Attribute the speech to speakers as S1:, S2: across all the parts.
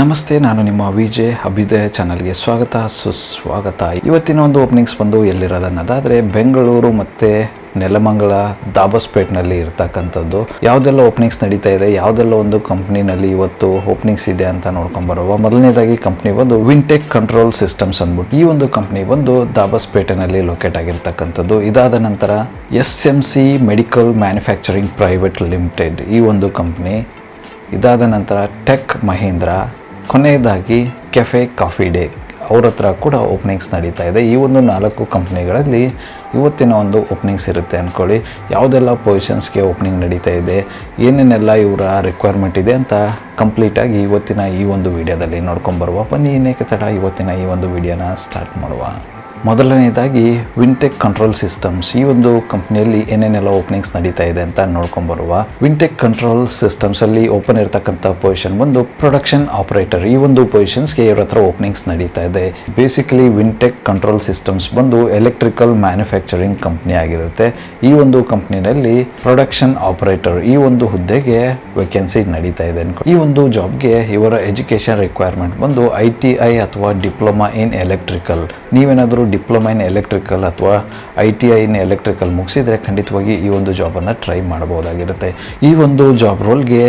S1: ನಮಸ್ತೆ, ನಾನು ನಿಮ್ಮ ವಿಜಯ್ ಅಭ್ಯುದಯ ಚಾನಲ್ಗೆ ಸ್ವಾಗತ, ಸುಸ್ವಾಗತ. ಇವತ್ತಿನ ಒಂದು ಓಪನಿಂಗ್ಸ್ ಬಂದು ಎಲ್ಲಿರೋದನ್ನೋದಾದರೆ, ಬೆಂಗಳೂರು ಮತ್ತು ನೆಲಮಂಗಲ, ದಾಬಸ್ಪೇಟ್ನಲ್ಲಿ ಇರ್ತಕ್ಕಂಥದ್ದು. ಯಾವುದೆಲ್ಲ ಓಪನಿಂಗ್ಸ್ ನಡೀತಾ ಇದೆ, ಯಾವುದೆಲ್ಲ ಒಂದು ಕಂಪ್ನಿನಲ್ಲಿ ಇವತ್ತು ಓಪನಿಂಗ್ಸ್ ಇದೆ ಅಂತ ನೋಡ್ಕೊಂಬರುವ ಮೊದಲನೇದಾಗಿ ಕಂಪ್ನಿ ಬಂದು ವಿಂಟೆಕ್ ಕಂಟ್ರೋಲ್ ಸಿಸ್ಟಮ್ಸ್ ಅಂದ್ಬಿಟ್ಟು. ಈ ಒಂದು ಕಂಪ್ನಿ ಬಂದು ದಾಬಸ್ಪೇಟೆನಲ್ಲಿ ಲೊಕೇಟ್ ಆಗಿರ್ತಕ್ಕಂಥದ್ದು. ಇದಾದ ನಂತರ S M C medical manufacturing private limited ಈ ಒಂದು ಕಂಪ್ನಿ. ಇದಾದ ನಂತರ ಟೆಕ್ ಮಹೀಂದ್ರ ಕೊನೆಯದಾಗಿ ಕೆಫೆ ಕಾಫಿ ಡೇ ಅವ್ರ ಹತ್ರ ಕೂಡ ಓಪನಿಂಗ್ಸ್ ನಡೀತಾ ಇದೆ. ಈ ಒಂದು ನಾಲ್ಕು ಕಂಪ್ನಿಗಳಲ್ಲಿ ಇವತ್ತಿನ ಒಂದು ಓಪನಿಂಗ್ಸ್ ಇರುತ್ತೆ ಅಂದ್ಕೊಳ್ಳಿ ಯಾವುದೆಲ್ಲ ಪೊಸಿಷನ್ಸ್ಗೆ ಓಪನಿಂಗ್ ನಡೀತಾ ಇದೆ? ಏನೇನೆಲ್ಲ ಇವರ ರಿಕ್ವೈರ್ಮೆಂಟ್ ಇದೆ ಅಂತ ಕಂಪ್ಲೀಟಾಗಿ ಇವತ್ತಿನ ಈ ಒಂದು ವಿಡಿಯೋದಲ್ಲಿ ನೋಡ್ಕೊಂಡ್ಬರುವ ಬನ್ನಿ, ಇನ್ನೇಕೆ ತಡ. ಇವತ್ತಿನ ಈ ಒಂದು ವಿಡಿಯೋನ ಸ್ಟಾರ್ಟ್ ಮಾಡುವ. ಮೊದಲನೇದಾಗಿ ವಿಂಟೆಕ್ ಕಂಟ್ರೋಲ್ ಸಿಸ್ಟಮ್ಸ್ ಈ ಒಂದು ಕಂಪ್ನಿಯಲ್ಲಿ ಏನೇನೆಲ್ಲ ಓಪನಿಂಗ್ಸ್ ನಡೀತಾ ಇದೆ ಅಂತ ನೋಡ್ಕೊಂಬರುವ ವಿಂಟೆಕ್ ಕಂಟ್ರೋಲ್ ಸಿಸ್ಟಮ್ಸಲ್ಲಿ ಓಪನ್ ಇರತಕ್ಕಂಥ ಪೊಸಿಷನ್ ಒಂದು ಪ್ರೊಡಕ್ಷನ್ ಆಪರೇಟರ್ ಈ ಒಂದು ಪೊಸಿಷನ್ಸ್ಗೆ ಇವ್ರ ಹತ್ರ ಓಪನಿಂಗ್ಸ್ ನಡೀತಾ ಇದೆ. ಬೇಸಿಕಲಿ ವಿಂಟೆಕ್ ಕಂಟ್ರೋಲ್ ಸಿಸ್ಟಮ್ಸ್ ಬಂದು ಎಲೆಕ್ಟ್ರಿಕಲ್ ಮ್ಯಾನುಫ್ಯಾಕ್ಚರಿಂಗ್ ಕಂಪ್ನಿ ಆಗಿರುತ್ತೆ. ಈ ಒಂದು ಕಂಪ್ನಿನಲ್ಲಿ ಪ್ರೊಡಕ್ಷನ್ ಆಪರೇಟರ್ ಈ ಒಂದು ಹುದ್ದೆಗೆ ವೇಕೆನ್ಸಿ ನಡೀತಾ ಇದೆ ಈ ಒಂದು ಜಾಬ್ಗೆ ಇವರ ಎಜುಕೇಶನ್ ರಿಕ್ವೈರ್ಮೆಂಟ್ ಬಂದು ಐ ಟಿ ಐ ಅಥವಾ ಡಿಪ್ಲೊಮಾ ಇನ್ ಎಲೆಕ್ಟ್ರಿಕಲ್ ನೀವೇನಾದರೂ ಡಿಪ್ಲೊಮಾ ಇನ್ ಎಲೆಕ್ಟ್ರಿಕಲ್ ಅಥವಾ I T I in electrical ಮುಗಿಸಿದರೆ ಖಂಡಿತವಾಗಿ ಈ ಒಂದು ಜಾಬನ್ನು ಟ್ರೈ ಮಾಡ್ಬೋದಾಗಿರುತ್ತೆ ಈ ಒಂದು ಜಾಬ್ ರೋಲ್ಗೆ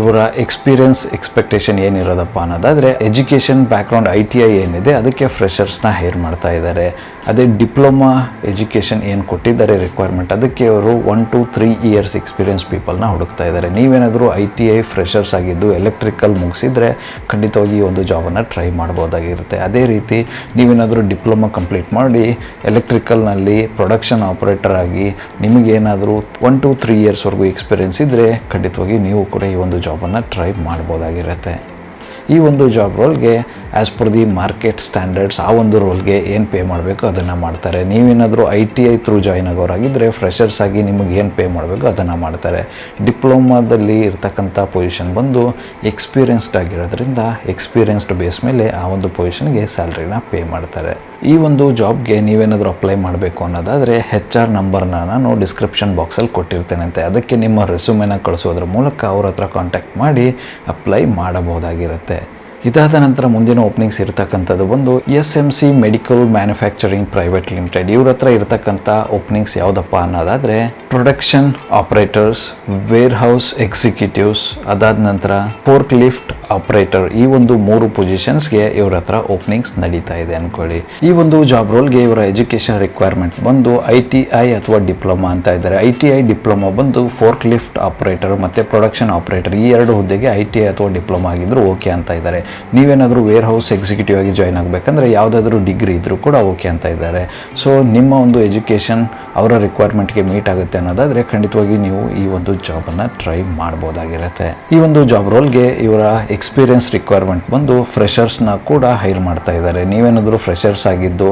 S1: ಇವರ ಎಕ್ಸ್ಪೀರಿಯನ್ಸ್ ಎಕ್ಸ್ಪೆಕ್ಟೇಷನ್ ಏನಿರೋದಪ್ಪ ಅನ್ನೋದಾದರೆ education background I T I ಏನಿದೆ, ಅದಕ್ಕೆ ಫ್ರೆಷರ್ಸ್ನ ಹೇರ್ ಮಾಡ್ತಾ ಇದ್ದಾರೆ. ಅದೇ ಡಿಪ್ಲೊಮಾ ಎಜುಕೇಷನ್ ಏನು ಕೊಟ್ಟಿದ್ದಾರೆ ರಿಕ್ವೈರ್ಮೆಂಟ್ ಅದಕ್ಕೆ ಅವರು one two three years experience ಪೀಪಲ್ನ ಹುಡುಕ್ತಾ ಇದ್ದಾರೆ. ನೀವೇನಾದರೂ ಐ ಟಿ ಐ ಫ್ರೆಷರ್ಸ್ ಆಗಿದ್ದು ಎಲೆಕ್ಟ್ರಿಕಲ್ ಮುಗಿಸಿದ್ರೆ ಖಂಡಿತವಾಗಿ ಒಂದು ಜಾಬನ್ನು ಟ್ರೈ ಮಾಡ್ಬೋದಾಗಿರುತ್ತೆ. ಅದೇ ರೀತಿ ನೀವೇನಾದರೂ ಡಿಪ್ಲೊಮಾ ಕಂಪ್ಲೀಟ್ ಮಾಡಿ ಎಲೆಕ್ಟ್ರಿಕಲ್ನಲ್ಲಿ ಪ್ರೊಡಕ್ಷನ್ ಆಪರೇಟರ್ ಆಗಿ ನಿಮಗೇನಾದರೂ ಒನ್ ಟು ತ್ರೀ ಇಯರ್ಸ್ವರೆಗೂ ಎಕ್ಸ್ಪೀರಿಯನ್ಸ್ ಇದ್ದರೆ ಖಂಡಿತವಾಗಿ ನೀವು ಕೂಡ ಈ ಒಂದು ಜಾಬನ್ನು ಟ್ರೈ ಮಾಡ್ಬೋದಾಗಿರುತ್ತೆ. ಈ ಒಂದು job ರೋಲ್ಗೆ as per the market standards ಆ ಒಂದು ರೋಲ್ಗೆ ಏನು ಪೇ ಮಾಡಬೇಕು ಅದನ್ನು ಮಾಡ್ತಾರೆ. ನೀವೇನಾದರೂ I T I through join ಆಗೋರಾಗಿದ್ದರೆ freshers ಆಗಿ ನಿಮಗೆ ಏನು ಪೇ ಮಾಡಬೇಕು ಅದನ್ನು ಮಾಡ್ತಾರೆ. ಡಿಪ್ಲೊಮಾದಲ್ಲಿ ಇರ್ತಕ್ಕಂಥ ಪೊಸಿಷನ್ ಬಂದು ಎಕ್ಸ್ಪೀರಿಯನ್ಸ್ಡ್ ಆಗಿರೋದ್ರಿಂದ ಎಕ್ಸ್ಪೀರಿಯನ್ಸ್ಡ್ ಬೇಸ್ ಮೇಲೆ ಆ ಒಂದು ಪೊಸಿಷನ್ಗೆ ಸ್ಯಾಲ್ರಿನ ಪೇ ಮಾಡ್ತಾರೆ. ಈ ಒಂದು ಜಾಬ್ಗೆ ನೀವೇನಾದರೂ ಅಪ್ಲೈ ಮಾಡಬೇಕು ಅನ್ನೋದಾದರೆ ಹೆಚ್ ಆರ್ ನಂಬರ್ನ ನಾನು ಡಿಸ್ಕ್ರಿಪ್ಷನ್ ಬಾಕ್ಸಲ್ಲಿ ಕೊಟ್ಟಿರ್ತೇನಂತೆ. ಅದಕ್ಕೆ ನಿಮ್ಮ ರೆಸ್ಯೂಮೆನ ಕಳಿಸೋದ್ರ ಮೂಲಕ ಅವ್ರ ಹತ್ರ ಕಾಂಟ್ಯಾಕ್ಟ್ ಮಾಡಿ ಅಪ್ಲೈ ಮಾಡಬಹುದಾಗಿರುತ್ತೆ. ಇದಾದ ನಂತರ ಮುಂದಿನ ಓಪನಿಂಗ್ಸ್ ಇರತಕ್ಕಂಥದ್ದು ಬಂದು S M C medical manufacturing private limited ಇವ್ರ ಹತ್ರ ಇರತಕ್ಕಂಥ ಓಪನಿಂಗ್ಸ್ ಯಾವುದಪ್ಪ ಅನ್ನೋದಾದರೆ production operators warehouse executives ಅದಾದ ನಂತರ ಪೋರ್ಕ್ ಲಿಫ್ಟ್ ಆಪರೇಟರ್ ಈ ಒಂದು ಮೂರು ಪೊಸಿಷನ್ಸ್ಗೆ ಇವ್ರ ಹತ್ರ ಓಪನಿಂಗ್ಸ್ ನಡೀತಾ ಇದೆ ಅನ್ಕೊಳ್ಳಿ. ಈ ಒಂದು ಜಾಬ್ ರೋಲ್ಗೆ ಇವರ ಎಜುಕೇಷನ್ ರಿಕ್ವೈರ್ಮೆಂಟ್ ಬಂದು ಐ ಟಿ ಐ ಅಥವಾ ಡಿಪ್ಲೊಮಾ ಅಂತ ಇದ್ದಾರೆ. ಐ ಟಿ ಐ ಡಿಪ್ಲೊಮಾ ಬಂದು ಫೋರ್ಕ್ ಲಿಫ್ಟ್ ಆಪರೇಟರ್ ಮತ್ತು ಪ್ರೊಡಕ್ಷನ್ ಆಪರೇಟರ್ ಈ ಎರಡು ಹುದ್ದೆಗೆ ಐ ಟಿ ಐ ಅಥವಾ ಡಿಪ್ಲೊಮಾ ಆಗಿದ್ರು ಓಕೆ ಅಂತ ಇದ್ದಾರೆ. ನೀವೇನಾದರೂ ವೇರ್ ಹೌಸ್ ಎಕ್ಸಿಕ್ಯೂಟಿವ್ ಆಗಿ ಜಾಯ್ನ್ ಆಗಬೇಕಂದ್ರೆ ಯಾವುದಾದ್ರೂ ಡಿಗ್ರಿ ಇದ್ದರೂ ಕೂಡ ಓಕೆ ಅಂತ ಇದ್ದಾರೆ. ಸೊ ನಿಮ್ಮ ಒಂದು ಎಜುಕೇಷನ್ ಅವರ ರಿಕ್ವೈರ್ಮೆಂಟ್ಗೆ ಮೀಟ್ ಆಗುತ್ತೆ ಅನ್ನೋದಾದರೆ ಖಂಡಿತವಾಗಿ ನೀವು ಈ ಒಂದು ಜಾಬನ್ನು ಟ್ರೈ ಮಾಡ್ಬೋದಾಗಿರುತ್ತೆ. ಈ ಒಂದು ಜಾಬ್ ರೋಲ್ಗೆ ಇವರ ಎಕ್ಸ್ಪೀರಿಯನ್ಸ್ ರಿಕ್ವೈರ್ಮೆಂಟ್ ಬಂದು ಫ್ರೆಷರ್ಸ್ನ ಕೂಡ ಹೈರ್ ಮಾಡ್ತಾ ಇದ್ದಾರೆ. ನೀವೇನಾದರೂ ಫ್ರೆಷರ್ಸ್ ಆಗಿದ್ದು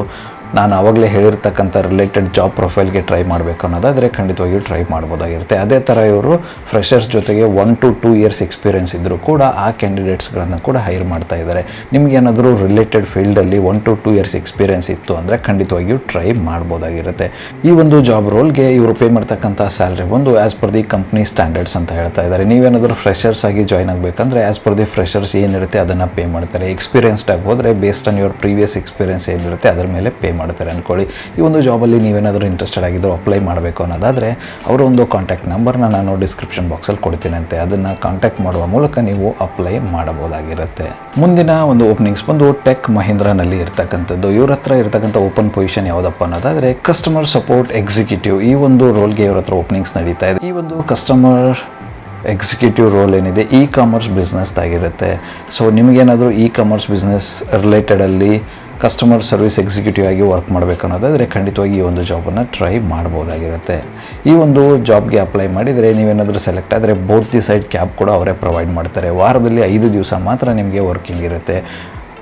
S1: ನಾನು ಆವಾಗಲೇ ಹೇಳಿರ್ತಕ್ಕಂಥ ರಿಲೇಟೆಡ್ ಜಾಬ್ ಪ್ರೊಫೈಲ್ಗೆ ಟ್ರೈ ಮಾಡಬೇಕು ಅನ್ನೋದಾದರೆ ಖಂಡಿತವಾಗಿಯೂ ಟ್ರೈ ಮಾಡ್ಬೋದಾಗಿರುತ್ತೆ. ಅದೇ ಥರ ಇವರು ಫ್ರೆಷರ್ಸ್ ಜೊತೆಗೆ one to two years experience ಇದ್ದರೂ ಕೂಡ ಆ ಕ್ಯಾಂಡಿಡೇಟ್ಸ್ಗಳನ್ನು ಕೂಡ ಹೈರ್ ಮಾಡ್ತಾ ಇದ್ದಾರೆ ನಿಮಗೇನಾದರೂ ರಿಲೇಟೆಡ್ ಫೀಲ್ಡಲ್ಲಿ one to two years experience ಇತ್ತು ಅಂದರೆ ಖಂಡಿತವಾಗಿಯೂ ಟ್ರೈ ಮಾಡ್ಬೋದಾಗಿರುತ್ತೆ. ಈ ಒಂದು ಜಾಬ್ ರೋಲ್ಗೆ ಇವರು ಪೇ ಮಾಡ್ತಕ್ಕಂಥ ಸ್ಯಾಲ್ರಿ ಒಂದು as per the company standards ಅಂತ ಹೇಳ್ತಾ ಇದ್ದಾರೆ ನೀವೇನಾದರೂ ಫ್ರೆಷರ್ಸ್ ಆಗಿ ಜಾಯ್ನ್ ಆಗಬೇಕಂದ್ರೆ ಆ್ಯಸ್ ಪರ್ ದಿ ಫ್ರೆಷರ್ಸ್ ಏನಿರುತ್ತೆ ಅದನ್ನು ಪೇ ಮಾಡ್ತಾರೆ. ಎಕ್ಸ್ಪೀರಿಯನ್ಸ್ಡ್ ಆಗಿ ಹೋದರೆ based on your previous experience ಏನಿರುತ್ತೆ ಅದರ ಮೇಲೆ ಪೇ ಮಾಡ್ತಾರೆ ಅಂದ್ಕೊಳ್ಳಿ ಈ ಒಂದು ಜಾಬಲ್ಲಿ ನೀವೇನಾದರೂ ಇಂಟ್ರೆಸ್ಟೆಡ್ ಆಗಿದ್ದರೂ ಅಪ್ಲೈ ಮಾಡಬೇಕು ಅನ್ನೋದಾದರೆ ಅವರ ಒಂದು ಕಾಂಟ್ಯಾಕ್ಟ್ ನಂಬರ್ನ ನಾನು ಡಿಸ್ಕ್ರಿಪ್ಷನ್ ಬಾಕ್ಸಲ್ಲಿ ಕೊಡ್ತೀನಂತೆ. ಅದನ್ನು ಕಾಂಟ್ಯಾಕ್ಟ್ ಮಾಡುವ ಮೂಲಕ ನೀವು ಅಪ್ಲೈ ಮಾಡಬಹುದಾಗಿರುತ್ತೆ. ಮುಂದಿನ ಒಂದು ಓಪನಿಂಗ್ಸ್ ಬಂದು ಟೆಕ್ ಮಹೀಂದ್ರಾನಲ್ಲಿ ಇರ್ತಕ್ಕಂಥದ್ದು. ಇವ್ರ ಹತ್ರ ಇರತಕ್ಕಂಥ ಓಪನ್ ಪೊಸಿಷನ್ ಯಾವುದಪ್ಪ ಅನ್ನೋದಾದರೆ ಕಸ್ಟಮರ್ ಸಪೋರ್ಟ್ ಎಕ್ಸಿಕ್ಯೂಟಿವ್ ಈ ಒಂದು ರೋಲ್ಗೆ ಇವ್ರ ಹತ್ರ ಓಪನಿಂಗ್ಸ್ ನಡೀತಾ ಇದೆ. ಈ ಒಂದು ಕಸ್ಟಮರ್ ಎಕ್ಸಿಕ್ಯೂಟಿವ್ ರೋಲ್ ಏನಿದೆ? ಇ ಕಾಮರ್ಸ್ ಬಿಸ್ನೆಸ್ದಾಗಿರುತ್ತೆ ಸೊ ನಿಮಗೇನಾದರೂ ಇ ಕಾಮರ್ಸ್ ಬಿಸ್ನೆಸ್ ರಿಲೇಟೆಡಲ್ಲಿ ಕಸ್ಟಮರ್ ಸರ್ವಿಸ್ ಎಕ್ಸಿಕ್ಯೂಟಿವ್ ಆಗಿ ವರ್ಕ್ ಮಾಡಬೇಕು ಅನ್ನೋದಾದರೆ ಖಂಡಿತವಾಗಿ ಈ ಒಂದು ಜಾಬನ್ನು ಟ್ರೈ ಮಾಡ್ಬೋದಾಗಿರುತ್ತೆ. ಈ ಒಂದು ಜಾಬ್ಗೆ ಅಪ್ಲೈ ಮಾಡಿದರೆ ನೀವೇನಾದರೂ ಸೆಲೆಕ್ಟ್ ಆದರೆ ದಿ ಸೈಡ್ ಕ್ಯಾಬ್ ಕೂಡ ಅವರೇ ಪ್ರೊವೈಡ್ ಮಾಡ್ತಾರೆ. ವಾರದಲ್ಲಿ ಐದು ದಿವಸ ಮಾತ್ರ ನಿಮಗೆ ವರ್ಕಿಂಗ್ ಇರುತ್ತೆ.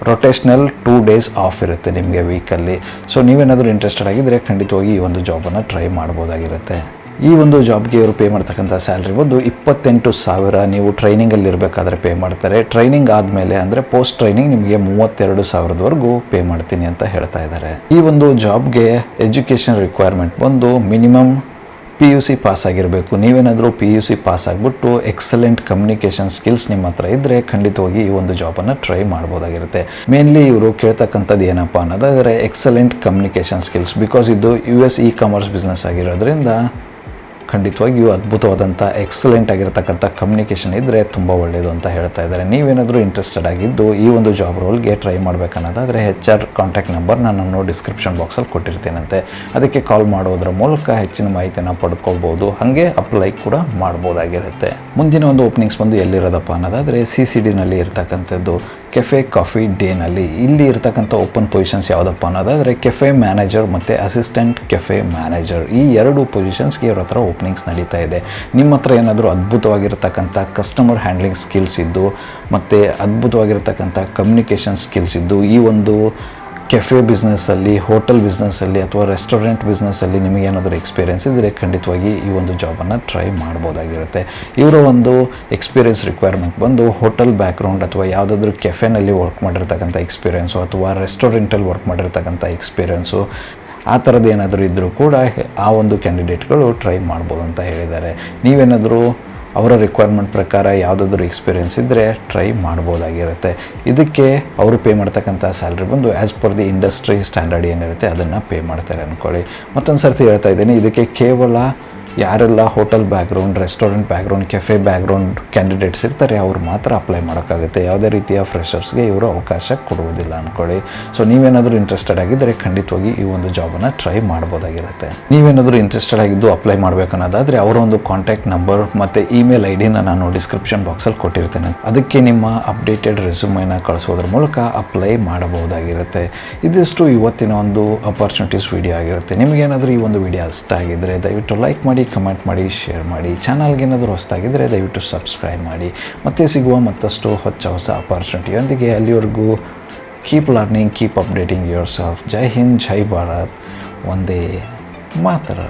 S1: ರೊಟೇಷ್ನಲ್ ಟೂ ಡೇಸ್ ಆಫ್ ಇರುತ್ತೆ ನಿಮಗೆ ವೀಕಲ್ಲಿ ಸೊ ನೀವೇನಾದರೂ ಇಂಟ್ರೆಸ್ಟೆಡ್ ಆಗಿದ್ದರೆ ಖಂಡಿತವಾಗಿ ಈ ಒಂದು ಜಾಬನ್ನು ಟ್ರೈ ಮಾಡ್ಬೋದಾಗಿರುತ್ತೆ. ಈ ಒಂದು ಜಾಬ್ಗೆ ಇವರು ಪೇ ಮಾಡ್ತಕ್ಕಂಥ ಸ್ಯಾಲ್ರಿ ಬಂದು ಇಪ್ಪತ್ತೆಂಟು ಸಾವಿರ ನೀವು ಟ್ರೈನಿಂಗಲ್ಲಿ ಇರಬೇಕಾದ್ರೆ ಪೇ ಮಾಡ್ತಾರೆ. ಟ್ರೈನಿಂಗ್ ಆದಮೇಲೆ ಅಂದರೆ ಪೋಸ್ಟ್ ಟ್ರೈನಿಂಗ್ ನಿಮಗೆ ಮೂವತ್ತೆರಡು ಸಾವಿರದವರೆಗೂ ಪೇ ಮಾಡ್ತೀನಿ ಅಂತ ಹೇಳ್ತಾ ಇದ್ದಾರೆ. ಈ ಒಂದು ಜಾಬ್ಗೆ ಎಜುಕೇಷನ್ ರಿಕ್ವೈರ್ಮೆಂಟ್ ಬಂದು minimum P U C pass ಆಗಿರಬೇಕು. ನೀವೇನಾದರೂ ಪಿ ಯು ಸಿ ಪಾಸ್ ಆಗಿಬಿಟ್ಟು ಎಕ್ಸಲೆಂಟ್ ಕಮ್ಯುನಿಕೇಷನ್ ಸ್ಕಿಲ್ಸ್ ನಿಮ್ಮ ಹತ್ರ ಇದ್ದರೆ ಖಂಡಿತವಾಗಿ ಈ ಒಂದು ಜಾಬನ್ನು ಟ್ರೈ ಮಾಡ್ಬೋದಾಗಿರುತ್ತೆ. ಮೇನ್ಲಿ ಇವರು ಕೇಳ್ತಕ್ಕಂಥದ್ದು ಏನಪ್ಪ ಅನ್ನೋದಾದರೆ ಎಕ್ಸಲೆಂಟ್ ಕಮ್ಯುನಿಕೇಷನ್ ಸ್ಕಿಲ್ಸ್ ಬಿಕಾಸ್ ಇದು U S e commerce business ಆಗಿರೋದ್ರಿಂದ ಖಂಡಿತವಾಗಿಯೂ ಅದ್ಭುತವಾದಂಥ ಎಕ್ಸಲೆಂಟ್ ಆಗಿರತಕ್ಕಂಥ ಕಮ್ಯುನಿಕೇಷನ್ ಇದ್ದರೆ ತುಂಬ ಒಳ್ಳೆಯದು ಅಂತ ಹೇಳ್ತಾ ಇದ್ದಾರೆ. ನೀವೇನಾದರೂ ಇಂಟ್ರೆಸ್ಟೆಡ್ ಆಗಿದ್ದು ಈ ಒಂದು ಜಾಬ್ ರೋಲ್ಗೆ ಟ್ರೈ ಮಾಡಬೇಕನ್ನೋದಾದರೆ ಹೆಚ್ ಆರ್ ಕಾಂಟ್ಯಾಕ್ಟ್ ನಂಬರ್ ನಾನು ಡಿಸ್ಕ್ರಿಪ್ಷನ್ ಬಾಕ್ಸಲ್ಲಿ ಕೊಟ್ಟಿರ್ತೇನಂತೆ. ಅದಕ್ಕೆ ಕಾಲ್ ಮಾಡೋದ್ರ ಮೂಲಕ ಹೆಚ್ಚಿನ ಮಾಹಿತಿಯನ್ನು ಪಡ್ಕೊಳ್ಬೋದು ಹಾಗೆ ಅಪ್ಲೈ ಕೂಡ ಮಾಡ್ಬೋದಾಗಿರುತ್ತೆ. ಮುಂದಿನ ಒಂದು ಓಪನಿಂಗ್ಸ್ ಬಂದು ಎಲ್ಲಿರೋದಪ್ಪ ಅನ್ನೋದಾದರೆ ಸಿ ಸಿ ಡಿನಲ್ಲಿ ಇರ್ತಕ್ಕಂಥದ್ದು. ಕೆಫೆ ಕಾಫಿ ಡೇನಲ್ಲಿ ಇಲ್ಲಿ ಇರತಕ್ಕಂಥ ಓಪನ್ ಪೊಸಿಷನ್ಸ್ ಯಾವುದಪ್ಪ ಅನ್ನೋದಾದರೆ ಕೆಫೆ ಮ್ಯಾನೇಜರ್ ಮತ್ತು ಅಸಿಸ್ಟೆಂಟ್ ಕೆಫೆ ಮ್ಯಾನೇಜರ್ ಈ ಎರಡು ಪೊಸಿಷನ್ಸ್ಗೆ ಇವ್ರ ಹತ್ರ ಓಪನಿಂಗ್ಸ್ ನಡೀತಾ ಇದೆ. ನಿಮ್ಮ ಹತ್ರ ಏನಾದರೂ ಅದ್ಭುತವಾಗಿರ್ತಕ್ಕಂಥ ಕಸ್ಟಮರ್ ಹ್ಯಾಂಡ್ಲಿಂಗ್ ಸ್ಕಿಲ್ಸ್ ಇದ್ದು ಮತ್ತು ಅದ್ಭುತವಾಗಿರ್ತಕ್ಕಂಥ ಕಮ್ಯುನಿಕೇಷನ್ ಸ್ಕಿಲ್ಸ್ ಇದ್ದು ಈ ಒಂದು ಕೆಫೆ ಬಿಸ್ನೆಸ್ಸಲ್ಲಿ ಹೋಟೆಲ್ ಬಿಸ್ನೆಸ್ಸಲ್ಲಿ ಅಥವಾ ರೆಸ್ಟೋರೆಂಟ್ ಬಿಸ್ನೆಸ್ಸಲ್ಲಿ ನಿಮಗೇನಾದರೂ ಎಕ್ಸ್ಪೀರಿಯೆನ್ಸ್ ಇದ್ದರೆ ಖಂಡಿತವಾಗಿ ಈ ಒಂದು ಜಾಬನ್ನು ಟ್ರೈ ಮಾಡ್ಬೋದಾಗಿರುತ್ತೆ. ಇವರ ಒಂದು ಎಕ್ಸ್ಪೀರಿಯೆನ್ಸ್ ರಿಕ್ವೈರ್ಮೆಂಟ್ ಬಂದು ಹೋಟೆಲ್ ಬ್ಯಾಕ್ಗ್ರೌಂಡ್ ಅಥವಾ ಯಾವುದಾದ್ರೂ ಕೆಫೆನಲ್ಲಿ ವರ್ಕ್ ಮಾಡಿರ್ತಕ್ಕಂಥ ಎಕ್ಸ್ಪೀರಿಯೆನ್ಸು ಅಥವಾ ರೆಸ್ಟೋರೆಂಟಲ್ಲಿ ವರ್ಕ್ ಮಾಡಿರ್ತಕ್ಕಂಥ ಎಕ್ಸ್ಪೀರಿಯೆನ್ಸು ಆ ಥರದ್ದು ಏನಾದರೂ ಇದ್ದರೂ ಕೂಡ ಆ ಒಂದು ಕ್ಯಾಂಡಿಡೇಟ್ಗಳು ಟ್ರೈ ಮಾಡ್ಬೋದು ಅಂತ ಹೇಳಿದ್ದಾರೆ. ನೀವೇನಾದರೂ ಅವರ ರಿಕ್ವೈರ್ಮೆಂಟ್ ಪ್ರಕಾರ ಯಾವುದಾದ್ರೂ ಎಕ್ಸ್ಪೀರಿಯೆನ್ಸ್ ಇದ್ದರೆ ಟ್ರೈ ಮಾಡ್ಬೋದಾಗಿರುತ್ತೆ. ಇದಕ್ಕೆ ಅವರು ಪೇ ಮಾಡ್ತಕ್ಕಂಥ ಸ್ಯಾಲ್ರಿ ಬಂದು as per the industry standard ಏನಿರುತ್ತೆ, ಅದನ್ನು ಪೇ ಮಾಡ್ತಾರೆ ಅಂದ್ಕೊಳ್ಳಿ ಮತ್ತೊಂದು ಸರ್ತಿ ಹೇಳ್ತಾ ಇದ್ದೀನಿ, ಇದಕ್ಕೆ ಕೇವಲ ಯಾರೆಲ್ಲ hotel background restaurant background cafe background candidates ಇರ್ತಾರೆ, ಅವ್ರು ಮಾತ್ರ ಅಪ್ಲೈ ಮಾಡೋಕ್ಕಾಗುತ್ತೆ. ಯಾವುದೇ ರೀತಿಯ ಫ್ರೆಷರ್ಸ್ಗೆ ಇವರು ಅವಕಾಶ ಕೊಡುವುದಿಲ್ಲ ಅಂದ್ಕೊಳ್ಳಿ ಸೊ ನೀವೇನಾದರೂ ಇಂಟ್ರೆಸ್ಟೆಡ್ ಆಗಿದ್ದರೆ ಖಂಡಿತವಾಗಿ ಈ ಒಂದು ಜಾಬನ್ನು ಟ್ರೈ ಮಾಡ್ಬೋದಾಗಿರುತ್ತೆ. ನೀವೇನಾದರೂ ಇಂಟ್ರೆಸ್ಟೆಡ್ ಆಗಿದ್ದು ಅಪ್ಲೈ ಮಾಡಬೇಕನ್ನೋದಾದರೆ ಅವರ ಒಂದು ಕಾಂಟ್ಯಾಕ್ಟ್ ನಂಬರ್ ಮತ್ತು ಇಮೇಲ್ ಐ ಡಿನ ನಾನು ಡಿಸ್ಕ್ರಿಪ್ಷನ್ ಬಾಕ್ಸಲ್ಲಿ ಕೊಟ್ಟಿರ್ತೇನೆ. ಅದಕ್ಕೆ ನಿಮ್ಮ ಅಪ್ಡೇಟೆಡ್ ರೆಸ್ಯೂಮನ್ನು ಕಳಿಸೋದ್ರ ಮೂಲಕ ಅಪ್ಲೈ ಮಾಡಬಹುದಾಗಿರುತ್ತೆ. ಇದಿಷ್ಟು ಇವತ್ತಿನ ಒಂದು ಅಪರ್ಚುನಿಟೀಸ್ ವಿಡಿಯೋ ಆಗಿರುತ್ತೆ. ನಿಮಗೇನಾದರೂ ಈ ಒಂದು ವಿಡಿಯೋ ಇಷ್ಟ ಆಗಿದ್ದರೆ ದಯವಿಟ್ಟು ಲೈಕ್ ಮಾಡಿ ಕಮೆಂಟ್ ಮಾಡಿ ಶೇರ್ ಮಾಡಿ. ಚಾನಲ್ಗೆ ಏನಾದರೂ ಹೊಸದಾಗಿದ್ದರೆ ದಯವಿಟ್ಟು ಸಬ್ಸ್ಕ್ರೈಬ್ ಮಾಡಿ. ಮತ್ತೆ ಸಿಗುವ ಮತ್ತಷ್ಟು ಹೊಚ್ಚ ಹೊಸ ಅಪಾರ್ಚುನಿಟಿಯೊಂದಿಗೆ ಅಲ್ಲಿವರೆಗೂ keep learning keep updating yourself ಜೈ ಹಿಂದ್, ಜೈ ಭಾರತ್. ಒಂದೇ ಮಾತರ